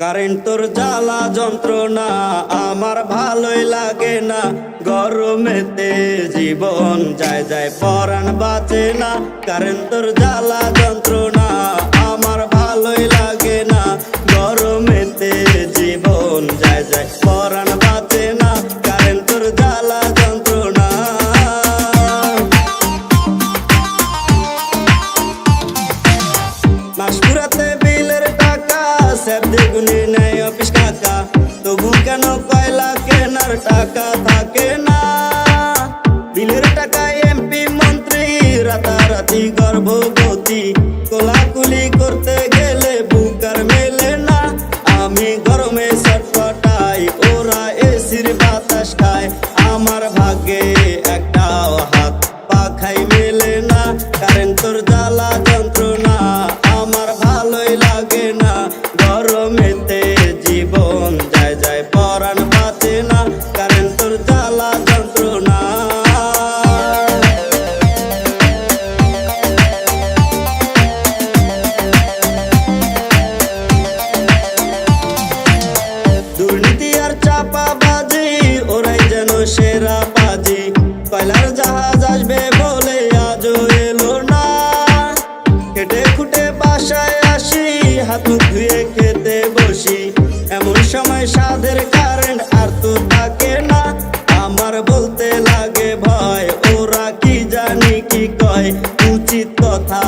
Current তোর জ্বালা যন্ত্রণা, আমার ভালোই লাগে না। গরমেতে জীবন যায় যায়, পরাণ বাঁচে না। কারেন্ট তোর জ্বালা যন্ত্রণা নেয় অফিস তবু কেন কয়লা কেনার টাকা থাকে না? বিলের টাকায় এমপি মন্ত্রী, রাতারাতি গর্ভবতী, কোলাকুলি করতে জাহাজ আসবে বলে আজও এলো না। বাসায় আসি, হাত ধুয়ে খেতে বসি। এমন সময় সাধের কারেন্ট আর তো থাকে না। আমার বলতে লাগে ভয়, ওরা কি জানি কি কয়, উচিত কথা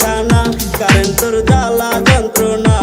খানা কারেন্টর জ্বালা যন্ত্রণা।